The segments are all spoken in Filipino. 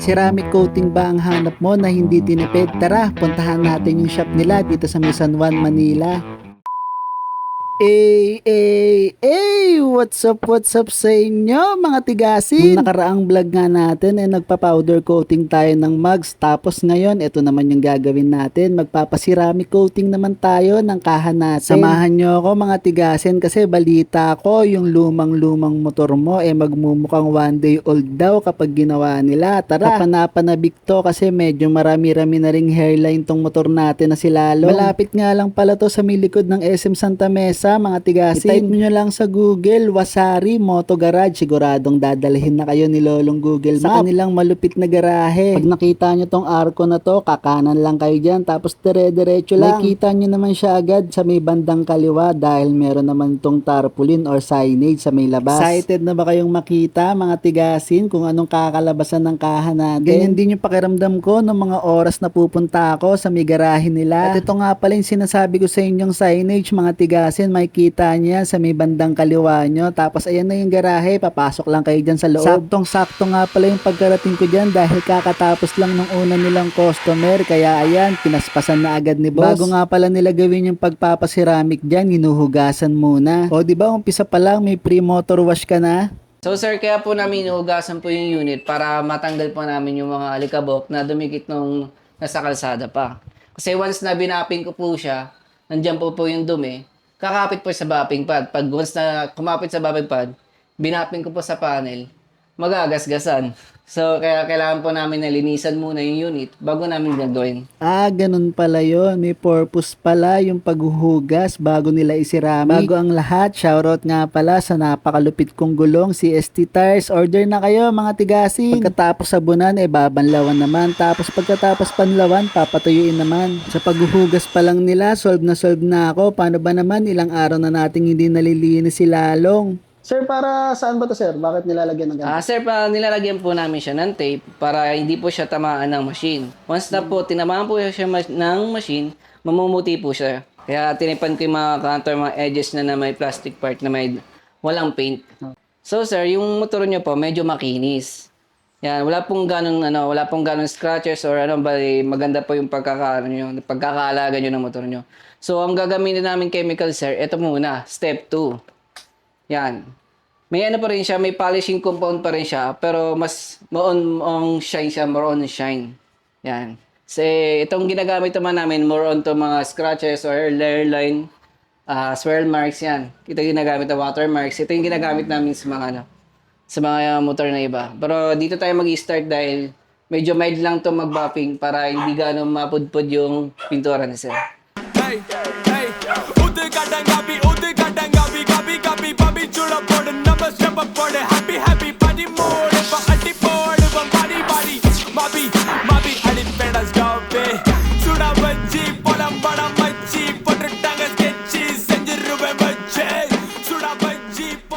Ceramic coating ba ang hanap mo na hindi tinipid? Tara, puntahan natin yung shop nila dito sa May San Juan, Manila. Hey, hey, hey! What's up, what's up sa inyo mga tigasin? Nung nakaraang vlog nga natin ay nagpa-powder coating tayo ng mugs. Tapos ngayon, ito naman yung gagawin natin. Magpapaceramic coating naman tayo ng kahan natin. Samahan nyo ako mga tigasin kasi balita ko yung lumang-lumang motor mo eh magmumukhang one day old daw kapag ginawa nila. Tara, kapanapanabik to kasi medyo marami-rami na ring hairline tong motor natin na si Lalo. Malapit nga lang pala to sa may likod ng SM Santa Mesa mga tigasin. I-type nyo lang sa Google, Wasari Moto Garage. Siguradong dadalhin na kayo ni Lolong Google Map. Sa kanilang malupit na garahe. Pag nakita nyo tong arko na to, kakanan lang kayo dyan. Tapos dire-diretso lang. Makikita nyo naman siya agad sa may bandang kaliwa dahil meron naman tong tarpaulin or signage sa may labas. Excited na ba kayong makita mga tigasin kung anong kakalabasan ng kahan natin? Ganyan din yung pakiramdam ko ng mga oras na pupunta ako sa may garahe nila. At ito nga pala yung sinasabi ko sa inyong signage mga tigasin makikita niya sa may bandang kaliwa nyo. Tapos ayan na yung garahe, papasok lang kayo dyan sa loob. Saktong-sakto nga pala yung pagkarating ko dyan dahil kakatapos lang ng una nilang customer. Kaya ayan, pinaspasan na agad ni boss. Bago nga pala nila gawin yung pagpapaceramic dyan, hinuhugasan muna. O di ba umpisa pa lang may pre-motor wash ka na? So sir, kaya po namin inuugasan po yung unit para matanggal po namin yung mga alikabok na dumikit nung nasa kalsada pa. Kasi once na binaping ko po siya, nandyan po po yung dumi, kakapit po sa bapping pad. Pag once na kumapit sa bapping pad, binaping ko po sa panel, magagasgasan. So, kaya kailangan po namin na linisan muna yung unit bago namin gagawin. Ah, ganun pala yon. May purpose pala yung paghuhugas bago nila isiramik. Bago ang lahat, shoutout nga pala sa napakalupit kong gulong si ST Tires. Order na kayo mga tigasing. Pagkatapos sabunan, eh babanlawan naman. Tapos pagkatapos panlawan, papatuyuin naman. Sa paghuhugas pa lang nila, solve na solve na ako. Paano ba naman ilang araw na nating hindi nalilinis si Lalong? Sir, para saan ba to sir? Bakit nilalagyan ng Ah, sir, pa nilalagyan po namin siya ng tape para hindi po siya tamaan ng machine. Once na po tinamaan po siya ma- ng machine, mamumuti po siya. Kaya tinipan ko yung mga counter, mga edges na na may plastic part na may walang paint. So sir, yung motor niyo po medyo makinis. Yan, wala pong ganong ano, wala pong ganong scratches or ano ba maganda po yung pagkaka niyo, pagkakaalaga niyo ng motor niyo. So ang gagamitin namin chemical sir, ito muna, step 2. Yan. May ano pa rin siya, may polishing compound pa rin siya, pero mas more on, shine siya, more on shine. Yan. Kasi itong ginagamit naman namin, more on to mga scratches or layer line, ah swirl marks yan. Ito ginagamit na watermarks. Ito yung ginagamit namin sa mga ano, sa mga motor na iba. Pero dito tayo mag-start dahil medyo mild lang to mag-buffing para hindi gano'ng mapudpud yung pintura ni sir. போடு நம்ம ஸ்டெப் போடு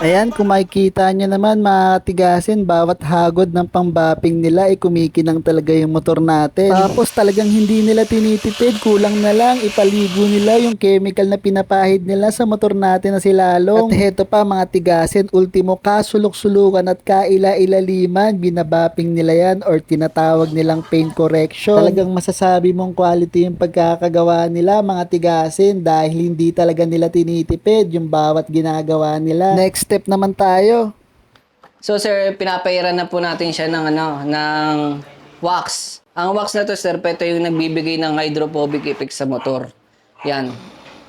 Ayan, kung makikita nyo naman mga tigasin, bawat hagod ng pambapping nila ay kumikinang talaga yung motor natin. Tapos talagang hindi nila tinitipid, kulang na lang, ipaligo nila yung chemical na pinapahid nila sa motor natin na si Lalong. At heto pa mga tigasin, ultimo kasulok-sulukan at kaila-ilaliman, binabapping nila yan or tinatawag nilang paint correction. Talagang masasabi mong quality yung pagkakagawa nila mga tigasin dahil hindi talaga nila tinitipid yung bawat ginagawa nila. Next step naman tayo. So sir, pinapairan na po natin siya ng ano, ng wax. Ang wax na to sir, ito yung nagbibigay ng hydrophobic effect sa motor. Yan.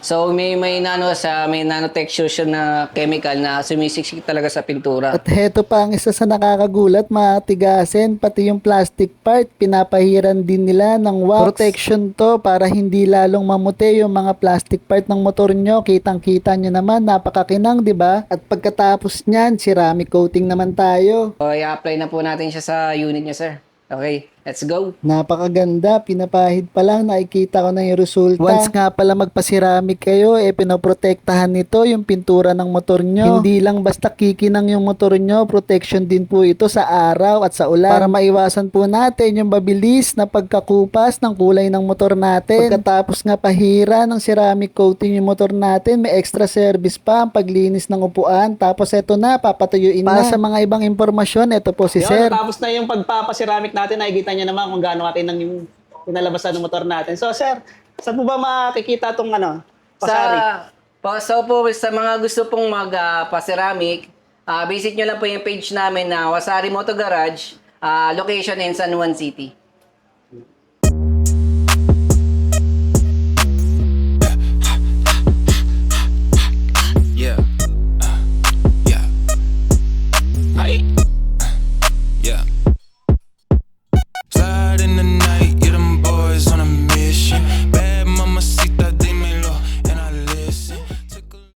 So may may nano sa may nanotexture siya na chemical na sumisiksik talaga sa pintura. At heto pa ang isa sa nakakagulat mga tigasin, pati yung plastic part, pinapahiran din nila ng wax. Protection to para hindi lalong mamute yung mga plastic part ng motor nyo. Kitang-kita nyo naman, napakakinang, di ba? At pagkatapos nyan, ceramic coating naman tayo. So i-apply na po natin siya sa unit niya sir. Okay. Let's go! Napakaganda, pinapahid pa lang, nakikita ko na yung resulta. Once nga pala magpasiramik kayo, eh pinoprotektahan nito yung pintura ng motor nyo. Hindi lang basta kikinang yung motor nyo, protection din po ito sa araw at sa ulan. Para maiwasan po natin yung mabilis na pagkakupas ng kulay ng motor natin. Pagkatapos nga pahira ng ceramic coating yung motor natin, may extra service pa ang paglinis ng upuan. Tapos eto na, papatuyuin na. Para sa mga ibang impormasyon, eto po si Yun, Sir. tapos na yung pagpapaceramic natin, nakikita nyo naman kung gaano natin ng yung pinalabasan ng motor natin. So, sir, saan po ba makikita itong ano, pasari? Sa, pa, so po, sa mga gusto pong mag-pa-ceramic, ah, visit nyo lang po yung page namin na Wasari Moto Garage, ah, location in San Juan City.